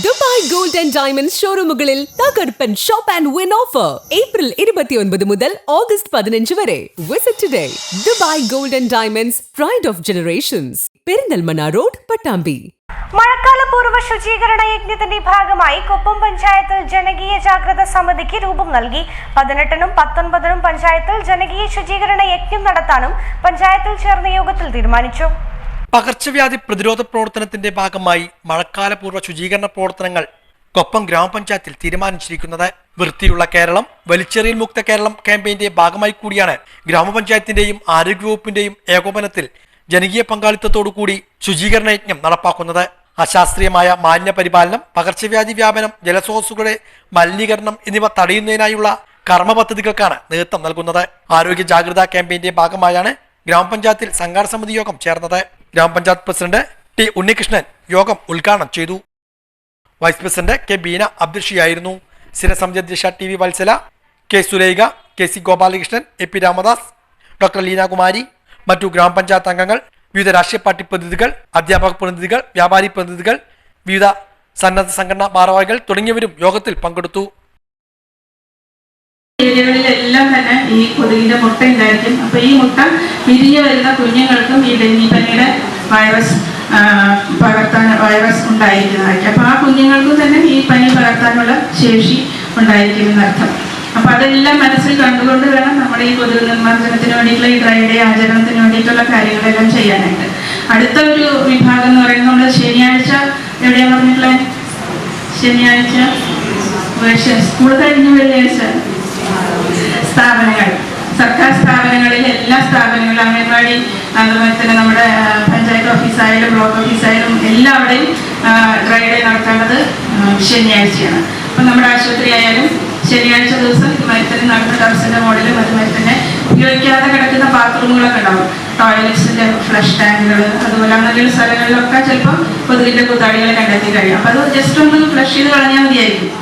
Dubai gold and diamond ഷോറൂമുകളിൽ തകർപ്പൻ shop and win offer. April ഇരുപത്തിയൊൻപത് മുതൽ ഓഗസ്റ്റ് പതിനഞ്ച് വരെ. Visit today Dubai gold and diamonds pride of generations Perinthalmanna road Pattambi. മഴക്കാലപൂർവ ശുചീകരണ യജ്ഞത്തിന്റെ ഭാഗമായി കൊപ്പം പഞ്ചായത്തിൽ ജനകീയ ജാഗ്രത സമിതിക്ക് രൂപം നൽകി. പതിനെട്ടിനും പത്തൊൻപതിനും പഞ്ചായത്തിൽ ജനകീയ ശുചീകരണ യജ്ഞം നടത്താനും പഞ്ചായത്തിൽ ചേർന്ന യോഗത്തിൽ തീരുമാനിച്ചു. പകർച്ചവ്യാധി പ്രതിരോധ പ്രവർത്തനത്തിന്റെ ഭാഗമായി മഴക്കാലപൂർവ ശുചീകരണ പ്രവർത്തനങ്ങൾ കൊപ്പം ഗ്രാമപഞ്ചായത്തിൽ തീരുമാനിച്ചിരിക്കുന്നത്. വൃത്തിയുള്ള കേരളം വലിച്ചെറിയൽ മുക്ത കേരളം ക്യാമ്പയിന്റെ ഭാഗമായി കൂടിയാണ് ഗ്രാമപഞ്ചായത്തിന്റെയും ആരോഗ്യവകുപ്പിന്റെയും ഏകോപനത്തിൽ ജനകീയ പങ്കാളിത്തത്തോടുകൂടി ശുചീകരണ യജ്ഞം നടപ്പാക്കുന്നത്. അശാസ്ത്രീയമായ മാലിന്യ പരിപാലനം പകർച്ചവ്യാധി വ്യാപനം ജലസ്രോതസ്സുകളുടെ മലിനീകരണം എന്നിവ തടയുന്നതിനായുള്ള കർമ്മ പദ്ധതികൾക്കാണ് നേതൃത്വം നൽകുന്നത്. ആരോഗ്യ ജാഗ്രതാ ക്യാമ്പയിന്റെ ഭാഗമായാണ് ഗ്രാമപഞ്ചായത്തിൽ സംഘാടന സമിതി യോഗം ചേർന്നത്. ഗ്രാമപഞ്ചായത്ത് പ്രസിഡന്റ് ടി ഉണ്ണികൃഷ്ണൻ യോഗം ഉദ്ഘാടനം ചെയ്തു. വൈസ് പ്രസിഡന്റ് കെ ബീന അധ്യക്ഷയായിരുന്നു. സ്ഥിരസമിതി അധ്യക്ഷ T V Valsala K Sulaikha K C Gopalakrishnan A P Ramadas doctor Leenakumari മറ്റു ഗ്രാമപഞ്ചായത്ത് അംഗങ്ങൾ വിവിധ രാഷ്ട്രീയ പാർട്ടി പ്രതിനിധികൾ അധ്യാപക പ്രതിനിധികൾ വ്യാപാരി പ്രതിനിധികൾ വിവിധ സന്നദ്ധ സംഘടനാ ഭാരവാഹികൾ തുടങ്ങിയവരും യോഗത്തിൽ പങ്കെടുത്തു. ഏരിയകളിലെല്ലാം തന്നെ ഈ കൊതുകിന്റെ മുട്ട ഉണ്ടായിരിക്കും. അപ്പൊ ഈ മുട്ട വിരിഞ്ഞു വരുന്ന കുഞ്ഞുങ്ങൾക്കും ഈ ഡെങ്കിപ്പനിയുടെ വൈറസ് പകർത്താൻ വൈറസ് ഉണ്ടായിരിക്കുന്നതായിരിക്കും. അപ്പോൾ ആ കുഞ്ഞുങ്ങൾക്കും തന്നെ ഈ പനി പകർത്താനുള്ള ശേഷി ഉണ്ടായിരിക്കും അപ്പോൾ അപ്പൊ അതെല്ലാം മനസ്സിൽ കണ്ടുകൊണ്ട് വേണം നമ്മുടെ ഈ കൊതുക് നിർമ്മാർജനത്തിന് വേണ്ടിയിട്ടുള്ള ഈ ഡ്രൈ ഡേ ആചരണത്തിന് വേണ്ടിയിട്ടുള്ള കാര്യങ്ങളെല്ലാം ചെയ്യാനായിട്ട്. അടുത്ത ഒരു വിഭാഗം എന്ന് പറയുന്നത് നമ്മൾ ശനിയാഴ്ച എവിടെയാ പറഞ്ഞിട്ടുള്ളത് ശനിയാഴ്ച സ്കൂൾ കഴിഞ്ഞ വെള്ളിയാഴ്ച? സ്ഥാപനങ്ങൾ. സർക്കാർ സ്ഥാപനങ്ങളിൽ എല്ലാ സ്ഥാപനങ്ങളും അംഗൻവാടി അതുപോലെ തന്നെ നമ്മുടെ ആ, പഞ്ചായത്ത് ഓഫീസായാലും ബ്ലോക്ക് ഓഫീസായാലും എല്ലാവിടെയും ഡ്രൈ ഡേ നടത്തേണ്ടത് ശനിയാഴ്ചയാണ്. അപ്പം നമ്മുടെ ആശുപത്രി ആയാലും ശനിയാഴ്ച ദിവസം മരുത്തിന് നടന്ന ടെറസിന്റെ അതുപോലെ തന്നെ ഉപയോഗിക്കാതെ കിടക്കുന്ന ബാത്റൂമുകളൊക്കെ ഉണ്ടാവും. ടോയ്ലറ്റ്സിന്റെ ഫ്ലഷ് ടാങ്കുകൾ അതുപോലെ അങ്ങനെയുള്ള സ്ഥലങ്ങളിലൊക്കെ ചിലപ്പോൾ കൊതുകിന്റെ കുത്താടികൾ കണ്ടെത്തി കഴിയും. അപ്പോൾ അത് ജസ്റ്റ് ഒന്ന് ഫ്ലഷ് ചെയ്ത് കളഞ്ഞാൽ മതിയായിരിക്കും.